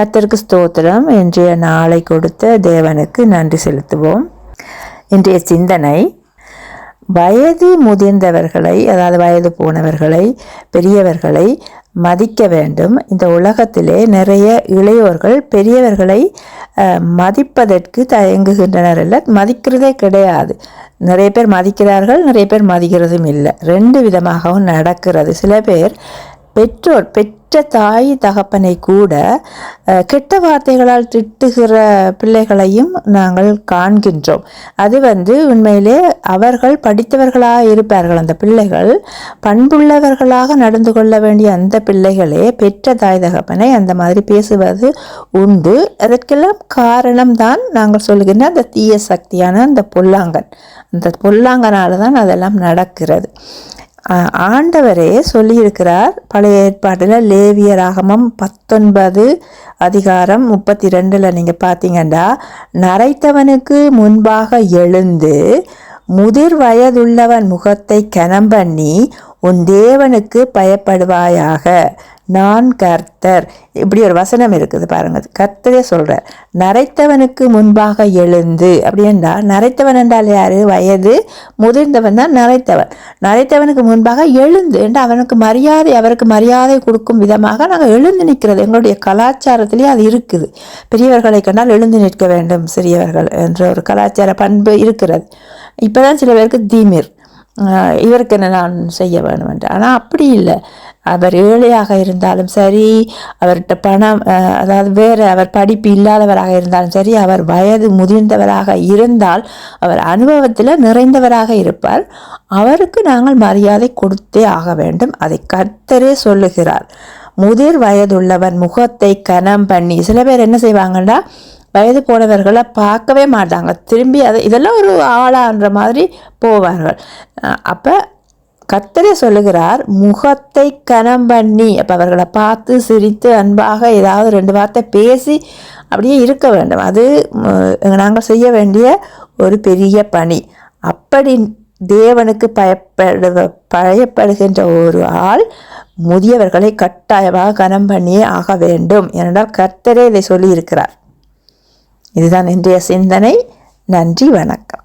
கத்தருக்கு ஸ்தோத்திரம். இன்றைய நாளை கொடுத்த தேவனுக்கு நன்றி செலுத்துவோம். இன்றைய சிந்தனை வயது முதிர்ந்தவர்களை அதாவது வயது போனவர்களை பெரியவர்களை மதிக்க வேண்டும். இந்த உலகத்திலே நிறைய இளையோர்கள் பெரியவர்களை மதிப்பதற்கு தயங்குகின்றனர் இல்லை. மதிக்கிறதே கிடையாது. நிறைய பேர் மதிக்கிறார்கள் நிறைய பேர் மதிக்கிறதும் இல்லை. ரெண்டு விதமாகவும் நடக்கிறது. சில பேர் பெற்றோர் பெற்ற தாய் தகப்பனை கூட கெட்ட வார்த்தைகளால் திட்டுகிற பிள்ளைகளையும் நாங்கள் காண்கின்றோம். அது வந்து உண்மையிலே அவர்கள் படித்தவர்களாக இருப்பார்கள். அந்த பிள்ளைகள் பண்புள்ளவர்களாக நடந்து கொள்ள வேண்டிய அந்த பிள்ளைகளே பெற்ற தாய் தகப்பனை அந்த மாதிரி பேசுவது உண்டு. அதற்கெல்லாம் காரணம்தான் நாங்கள் சொல்லுகின்ற அந்த தீய சக்தியான அந்த பொல்லாங்கன். அந்த பொல்லாங்கனால தான் அதெல்லாம் நடக்கிறது. ஆண்டவரே சொல்லியிருக்கிறார் பழைய ஏற்பாட்டில் லேவிய ராகமம் பத்தொன்பது அதிகாரம் முப்பத்தி ரெண்டில் நீங்கள் பார்த்தீங்கன்னா நரைத்தவனுக்கு முன்பாக எழுந்து முதிர் வயதுள்ளவன் முகத்தை கனம் பண்ணி உன் தேவனுக்கு பயப்படுவாயாக. நான் கர்த்தர். இப்படி ஒரு வசனம் இருக்குது பாருங்கள் கர்த்தரே சொல்கிறார் நரைத்தவனுக்கு முன்பாக எழுந்து அப்படின்னா நரைத்தவன் என்றால் யார்? வயது முதிர்ந்தவன் தான் நரைத்தவன். நரைத்தவனுக்கு முன்பாக எழுந்து என்று அவனுக்கு மரியாதை அவருக்கு மரியாதை கொடுக்கும் விதமாக நாங்கள் எழுந்து நிற்கிறது. எங்களுடைய கலாச்சாரத்திலேயே அது இருக்குது. பெரியவர்களை கண்டால் எழுந்து நிற்க வேண்டும் சிறியவர்கள் என்ற ஒரு கலாச்சார பண்பு இருக்கிறது. இப்போ தான் சில பேருக்கு தீமிர். இவருக்கு என்ன நான் செய்ய வேணும் என்று. ஆனால் அப்படி இல்லை. அவர் ஏழையாக இருந்தாலும் சரி அவர்கிட்ட பணம் அதாவது வேறு அவர் படிப்பு இல்லாதவராக இருந்தாலும் சரி அவர் வயது முதிர்ந்தவராக இருந்தால் அவர் அனுபவத்தில் நிறைந்தவராக இருப்பார். அவருக்கு நாங்கள் மரியாதை கொடுத்தே ஆக வேண்டும். அதை கர்த்தரே சொல்லுகிறார். முதிர் வயதுள்ளவன் முகத்தை கனம் பண்ணி சில பேர் என்ன செய்வாங்கன்னா வயது போனவர்களை பார்க்கவே மாட்டாங்க. திரும்பி அதை இதெல்லாம் ஒரு ஆளான்ற மாதிரி போவார்கள். அப்போ கத்தரை சொல்லுகிறார் முகத்தை கனம் பண்ணி. அப்போ அவர்களை பார்த்து சிரித்து அன்பாக ஏதாவது ரெண்டு வார்த்தை பேசி அப்படியே இருக்க வேண்டும். அது நாங்கள் செய்ய வேண்டிய ஒரு பெரிய பணி. அப்படி தேவனுக்கு பயப்படுவ பயப்படுகின்ற ஒரு ஆள் முதியவர்களை கட்டாயமாக கனம் பண்ணியே ஆக வேண்டும். ஏனென்றால் கர்த்தரே இதை சொல்லியிருக்கிறார். இதுதான் இன்றைய சிந்தனை. நன்றி வணக்கம்.